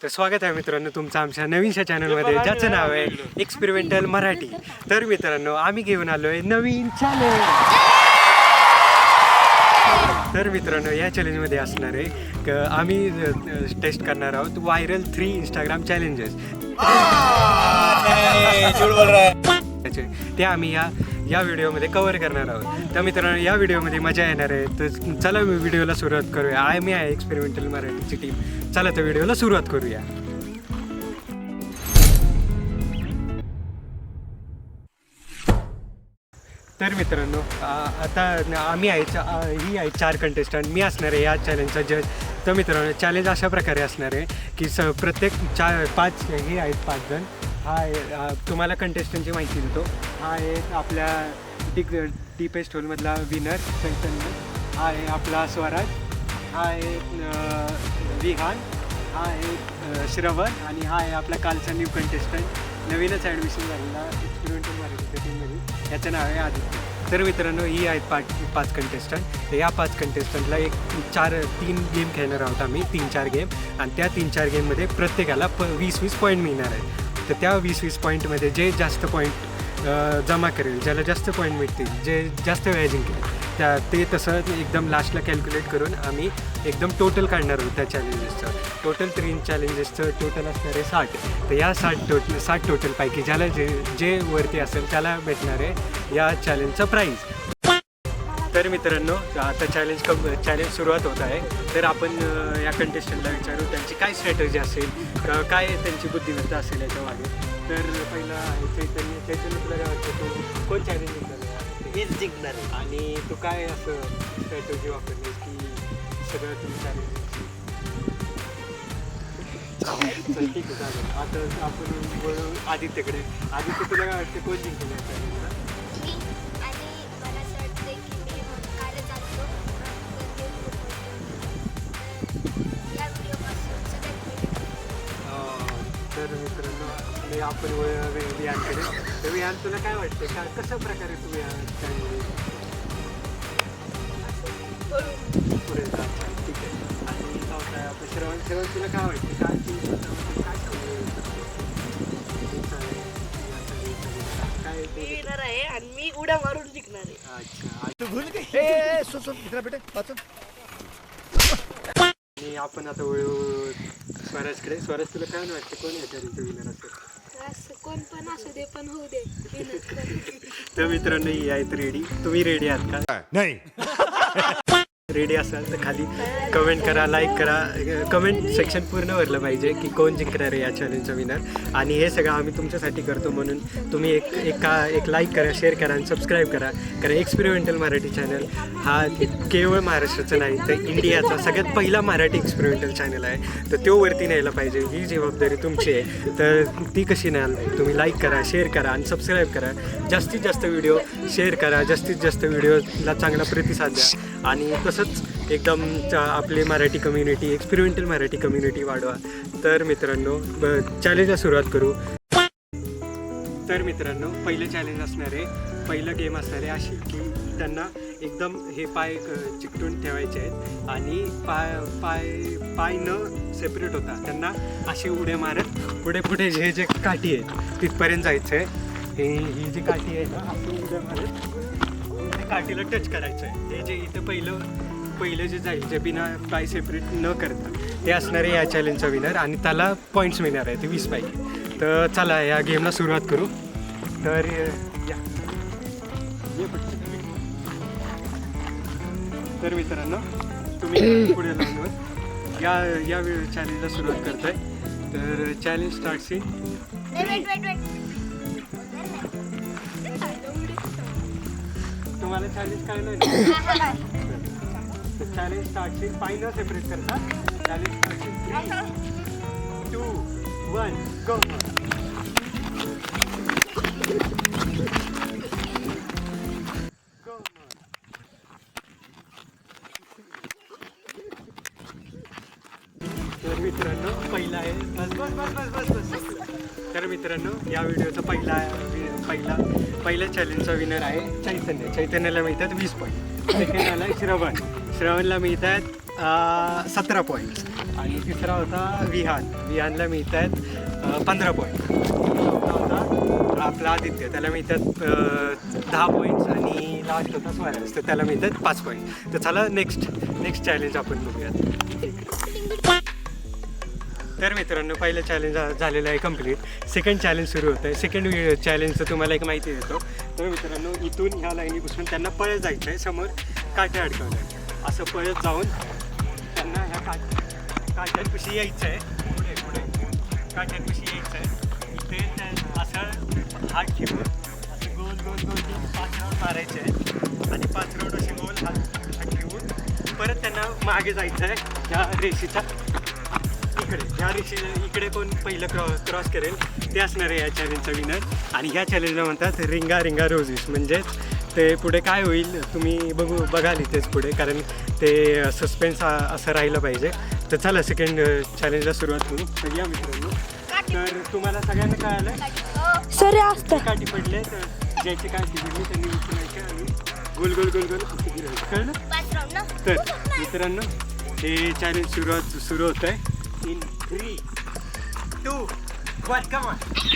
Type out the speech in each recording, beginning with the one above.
तर स्वागत आहे मित्रांनो तुमचं आमच्या नवीनशा चॅनलमध्ये ज्याचं नाव आहे एक्सपेरिमेंटल मराठी. तर मित्रांनो आम्ही घेऊन आलो आहे नवीन चॅलेंज तर मित्रांनो या चॅलेंजमध्ये असणार आहे क- आम्ही टेस्ट करणार आहोत व्हायरल थ्री इंस्टाग्राम चॅलेंजेस ते आम्ही या या व्हिडिओमध्ये कव्हर करणार आहोत. तर मित्रांनो या व्हिडिओमध्ये मजा येणार आहे. तर चला मी व्हिडिओला सुरुवात करूया. आय मी आहे एक्सपेरिमेंटल मराठीची टीम चला तर व्हिडिओला सुरुवात करूया. तर मित्रांनो आता आम्ही आहे चा- ही आहे चार कंटेस्टंट मी असणार आहे या चॅलेंजचा जज तर मित्रांनो चॅलेंज अशा प्रकारे असणार आहे की स प्रत्येक चार पाच हे आहेत पाच जण. हा आहे तुम्हाला कंटेस्टंटची माहिती देतो. हा आहे आपल्या टी टी पेस्ट होलमधला विनर चैतन्य. हा आहे आपला स्वराज. हा आहे विहान हा आहे श्रवण. आणि हा आहे आपला कालचा न्यू कंटेस्टंट नवीनच ॲडमिशन झालेला एक्सपेरिमेंटल मराठी टीममध्ये याचं नाव आहे आदित्य. तर मित्रांनो ही आहेत पाच पाच कंटेस्टंट तर या पाच कंटेस्टंटला एक चार तीन गेम खेळणार आहोत आम्ही. तीन चार गेम आणि त्या तीन चार गेममध्ये प्रत्येकाला प वीस वीस पॉईंट मिळणार आहेत. तर त्या वीस वीस पॉईंटमध्ये जे जास्त पॉईंट जमा करेल ज्याला जास्त पॉईंट मिळतील जे जास्त वेळा जिंकेल त्या ते तसं एकदम लास्टला कॅल्क्युलेट करून आम्ही एकदम टोटल काढणार आहोत त्या चॅलेंजेसचं टोटल तीन चॅलेंजेसचं टोटल असणार आहे साठ. तर या साठ टोटल साठ टोटलपैकी ज्याला जे जे वरती असेल त्याला भेटणार आहे या चॅलेंजचं प्राईज तर मित्रांनो आता चॅलेंज कम चॅलेंज सुरुवात होत आहे. तर आपण या कंटेस्टंटला विचारू त्यांची काय स्ट्रॅटर्जी असेल काय त्यांची बुद्धिमत्ता असेल याच्या मागे. तर पहिला आहे चैतन्य. चैतन्य तुला काय वाटतं? तू कोण चॅलेंज जिंकणार मीच जिंकणार आणि तू काय असं स्ट्रॅटर्जी वापरलीस की सगळं तू चॅलेंज चल ठीक आहे चालेल. आता आपण वळू आदित्यकडे. आदित्य तुला काय वाटतं? कोण जिंकलं तर मित्रांनो. मी आपण वळ- वे- विहानकडे तर विहान तुला काय वाटतं का कशा प्रकारे तू या channel पुढे जात आहे? ठीक आहे. आणि काय होतं आपलं श्रवण श्रवण तुला काय वाटतं काय तू काय मी विनर आहे आणि मी उड्या मारून जिंकणार आहे. अच्छा. तू भूल आणि आपण आता वळू स्वराजकडे स्वराज तुला काय वाटतं? कोण विनर असेल असं कोण पण असू दे पण होऊ दे. विनर. तर मित्रांनो ही आहेत रेडी. तुम्ही रेडी आहात का? नहीं. रेडी असाल तर खाली कमेंट करा लाईक करा. कमेंट सेक्शन पूर्ण भरलं पाहिजे की कोण जिंकणार आहे या चॅलेंजचा विनर आणि हे सगळं आम्ही तुमच्यासाठी करतो म्हणून तुम्ही एक एका एक लाईक करा शेअर करा आणि सबस्क्राईब करा. कारण एक्सपेरिमेंटल मराठी चॅनल हा केवळ महाराष्ट्राचा नाही तर इंडियाचा सगळ्यात पहिला मराठी एक्सपेरिमेंटल चॅनल आहे. तर तो वरती न्यायला पाहिजे ही जबाबदारी तुमची आहे. तर ती कशी न्याल तुम्ही लाईक करा शेअर करा आणि सबस्क्राईब करा. जास्तीत जास्त व्हिडिओ शेअर करा जास्तीत जास्त व्हिडिओला चांगला प्रतिसाद द्या. आणि तसंच एकदम आपली Marathi community experimental Marathi community वाढवा. तर मित्रांनो चॅलेंजला सुरुवात करू. तर मित्रांनो पहिलं चॅलेंज असणार आहे. पहिलं गेम असणार आहे अशी की त्यांना एकदम हे पाय क- चिकटून ठेवायचे आहेत आणि पाय पाय पाय न सेपरेट होता. त्यांना अशी उड्या मारत पुढे पुढे जे जे काठी आहेत तिथपर्यंत जायचं आहे हे ही जी काठी आहे ना अशी उड्या मारत काठीला टच करायचं आहे हे जे इथं पहिलं पहिलं जे जाईल जे बिना पाय सेपरेट न करता ते असणार आहे या चॅलेंजचा विनर आणि त्याला पॉईंट्स मिळणार आहे ते वीस पाहिजे तर चला या गेमला सुरुवात करू. तर या. तर मित्रांनो तुम्ही पुढे लावून या या चॅलेंजला सुरुवात करताय. तर चॅलेंज स्टार्ट इन तुम्हाला चॅलेंज काय नाही. चॅलेंज स्टार्ट इन पाय न सेपरेट करता in three two one go तर मित्रांनो पहिला आहे बस बस बस बस बस बस. तर मित्रांनो या व्हिडिओचा पहिला वि- पहिला पहिल्या चॅलेंजचा विनर आहे चैतन्य. चैतन्याला मिळतात वीस पॉईंट सेकंड आला श्रवण. श्रवणला मिळतात सतरा पॉईंट्स आणि तिसरा होता विहान. विहानला मिळत आहेत पंधरा पॉईंट होता आपला आदित्य. त्याला मिळतात दहा पॉईंट्स आणि लास्ट होता स्वारस तर त्याला मिळतात पाच पॉईंट तर चला नेक्स्ट नेक्स्ट चॅलेंज आपण बघूयात. तर मित्रांनो पहिलं चॅलेंज झालेलं आहे कंप्लीट सेकंड चॅलेंज सुरू होतं आहे. सेकंड चॅलेंजचं तुम्हाला एक माहिती देतो. तर मित्रांनो इथून ह्या लाईनीपासून त्यांना पळत जायचं आहे समोर काटे अडकवलं आहे असं पळत जाऊन त्यांना ह्या काट काट्यांपाशी यायचं आहे पुढे पुढे. काट्यांपाशी यायचं आहे इथे असं हात ठेवून असं गोल गोल गोल गोल पाच राऊंड मारायचे. आहे आणि पाच राऊंड असे गोल हात हात ठेवून परत त्यांना मागे जायचं आहे ह्या रेषेच्या इकडे ह्या रेषे इकडे कोण पहिलं क्रॉ क्रॉस करेल ते असणार आहे या चॅलेंजचा विनर आणि ह्या चॅलेंजला म्हणतात रिंगा रिंगा रोजीस म्हणजेच ते पुढे काय होईल तुम्ही बघू बघाल इथेच पुढे कारण ते सस्पेन्स असं राहिलं पाहिजे. तर चला सेकंड चॅलेंजला सुरुवात करू. तर या मित्रांनो तर तुम्हाला सगळ्यांना कळालं? सर असतं. काठी पडले तर ज्याची काठी पडली त्यांनी उचलायचे आणि गोल गोल गोल गोल. कळलं? तर मित्रांनो हे चॅलेंज सुरुवात सुरू होत आहे in three, two, one. Come on. Pass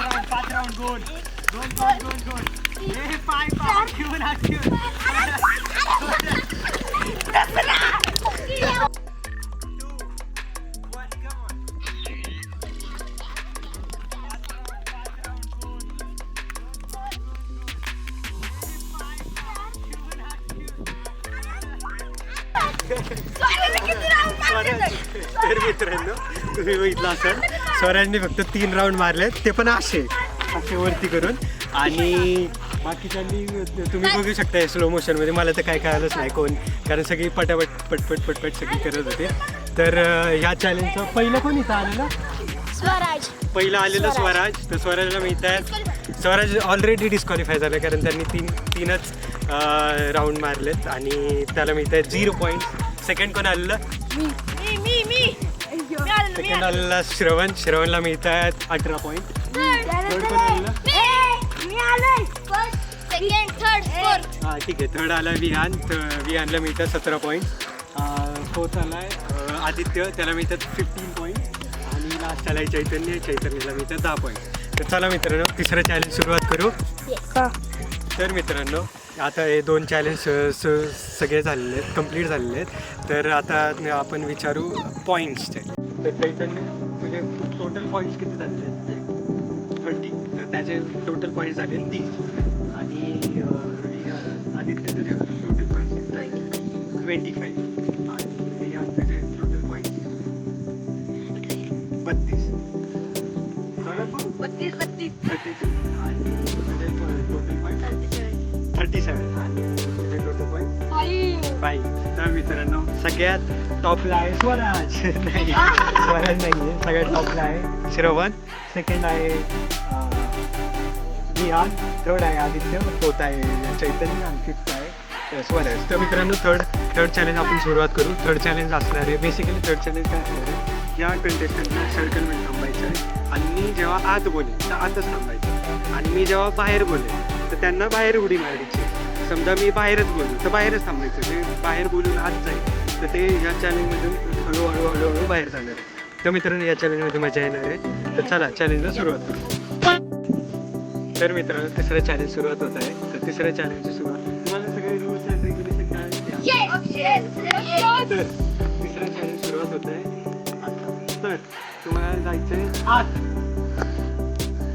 round, pass round. Good. Good, good, good, good. Hey, five, five. Good, good. तर मित्रांनो तुम्ही बघितलं असेल स्वराजने फक्त तीन राऊंड मारलेत. ते पण असे असे वरती करून. आणि बाकीच्यांनी तुम्ही बघू शकता स्लो मोशनमध्ये मला तर काय कळालंच नाही कोण. कारण सगळी पटापट पटपट पटपट सगळी करत होते. तर ह्या चॅलेंजचं पहिलं कोण इथं आलेलं? स्वराज. पहिलं आलेलं स्वराज. तर स्वराजला मिळत आहेत स्वराज ऑलरेडी डिस्क्वालिफाय झालं कारण त्यांनी तीन तीनच राऊंड मारलेत आणि त्याला मिळत आहेत झिरो पॉईंट सेकंड कोण आलेलं? मी मी मी मी. आलो मी सेकंड आलेला. श्रवण. श्रवणला मिळत आहेत अठरा पॉईंट थर्ड कोण आलेलं? हां ठीक आहे. थर्ड आला विहान. विहानला मिळतात सतरा पॉईंट फोर्थ आला आहे आदित्य. त्याला मिळतात फिफ्टीन पॉईंट आणि लास्ट आला आहे चैतन्य. चैतन्यला मिळतात दहा पॉईंट तर चला मित्रांनो तिसरं चॅलेंज सुरुवात करू. तर मित्रांनो आता हे दोन चॅलेंज स सगळे झालेले आहेत कंप्लीट झालेले आहेत. तर आता आपण विचारू पॉईंट्सचे तर चैतन्य तुझे टोटल पॉईंट्स किती झालेले आहेत? थर्टी तर त्याचे टोटल पॉईंट्स झाले तीस. आणि आदित्य तुझे टोटल पॉईंट्स ट्वेंटी फाईव्ह आणि रियान तुझे टोटल पॉईंट्स बत्तीस? बत्तीस बत्तीस. बत्तीस. पॉईंट त्या तर मित्रांनो सगळ्यात टॉपला आहे स्वराज. नाही स्वराज नाही आहे सगळ्यात टॉपला आहे श्रवण. सेकंड आहे अं, थर्ड आहे आदित्य. फोर्थ आहे चैतन्य. आणि फिफ्थ आहे स्वराज. तर मित्रांनो थर्ड थर्ड चॅलेंज आपण सुरुवात करू. थर्ड चॅलेंज असणार आहे बेसिकली थर्ड चॅलेंज काय असणार आहे? या कंटेस्टंटला सर्कलमध्ये थांबायचं आहे. आणि मी जेव्हा आत बोलेन तर आतच थांबायचं आणि मी जेव्हा बाहेर बोलेन तर त्यांना बाहेर उडी मारायची. समजा मी बाहेरच बोललो तर बाहेरच थांबायचं. ते बाहेर बोलून आत जाईल. तर ते या चॅलेंजमधून हळूहळू हळूहळू बाहेर जाणार आहे. तर मित्रांनो या चॅलेंजमध्ये मजा येणार आहे. तर चला चॅलेंजला सुरुवात करू. तर मित्रांनो तिसरं चॅलेंज सुरुवात होत आहे. तर तिसऱ्या चॅलेंजची सुरुवात. तुम्हाला सगळे रूल्स अँड रेग्युलेशन काय तर तिसरं चॅलेंज सुरुवात होत आहे. तर तुम्हाला जायचंय. आत.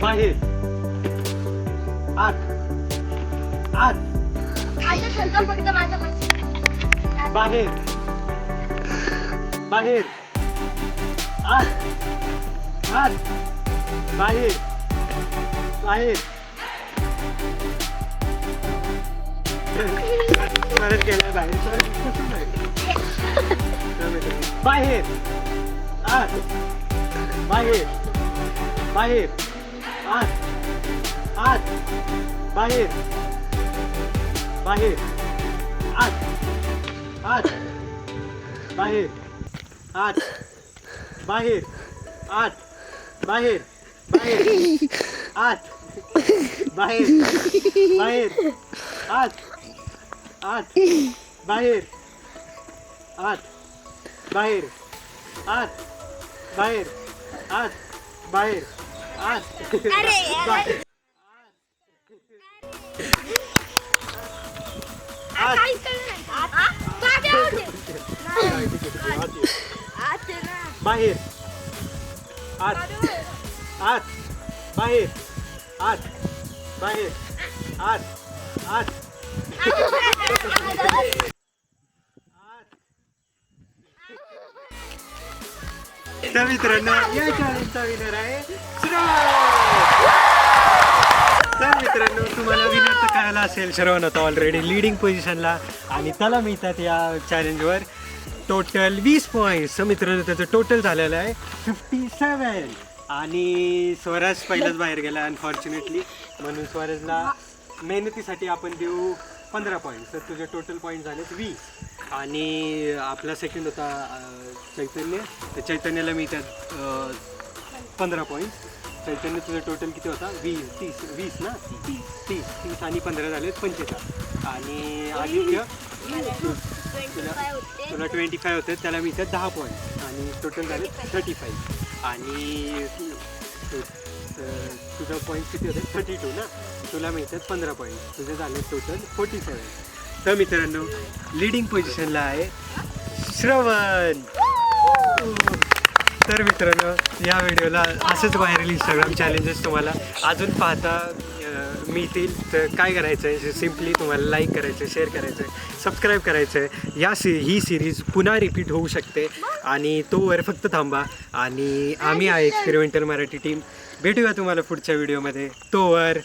बाहेर. आत. आत. फक्त माझा बाहेर. बाहेर. आत. आत. बाहेर. बाहेर. परत गेलाय बाहेर. बाहेर? बाहेर. आत. बाहेर. बाहेर. आत. आत बाहेर। बाहेर। आत आत बाहेर। आत बाहेर। आत बाहेर। बाहेर। आत बाहेर। बाहेर। आत आत बाहेर। आत बाहेर। आत बाहेर। आत बाहेर। आत अरे। बाहेर. आत काहीच कळलं नाही. आ? मागे होते. आत ये. आत आहे ना. बाहेर आत आत बाहेर आत बाहेर आत आत तर मित्रांनो या चॅलेंजचा विनर आहे श्रवण तर मित्रांनो तुम्हाला विनर तर असेल श्रवण होता ऑलरेडी लिडिंग पोझिशनला आणि त्याला मिळतात या चॅलेंजवर टोटल वीस पॉईंट्स मित्रांनो त्याचं टोटल झालेलं आहे फिफ्टी सेवन आणि स्वराज पहिलाच बाहेर गेला अनफॉर्च्युनेटली म्हणून स्वराजला मेहनतीसाठी आपण देऊ पंधरा पॉईंट तर तुझे टोटल पॉईंट झालेत वीस. आणि आपला सेकंड होता चैतन्य. तर चैतन्याला मी त्यात पंधरा पॉईंट चैतन्य तुझं टोटल किती होता? वीस तीस वीस ना? तीस तीस तीस आणि पंधरा झाले पंचेचाळीस. आणि आदित्य? तुला तुला ट्वेंटी फाय होते त्याला मी त्यात दहा पॉईंट आणि टोटल झाले थर्टी फाईव्ह आणि तुझं पॉईंट किती होते? थर्टी टू ना? तुला मिळतात पंधरा पॉईंट तुझे झाले टोटल फोर्टी सेवन तर मित्रांनो लिडिंग पोझिशनला आहे श्रवण. तर मित्रांनो या व्हिडिओला असंच व्हायरल इंस्टाग्राम चॅलेंजेस तुम्हाला अजून पाहता मिळतील. तर काय करायचं आहे सिम्पली तुम्हाला लाईक करायचं आहे शेअर करायचं आहे सबस्क्राईब करायचं आहे या सी ही सिरीज पुन्हा रिपीट होऊ शकते आणि तोवर फक्त थांबा आणि आम्ही आहे एक्सपेरिमेंटल मराठी टीम भेटूया तुम्हाला पुढच्या व्हिडिओमध्ये तोवर!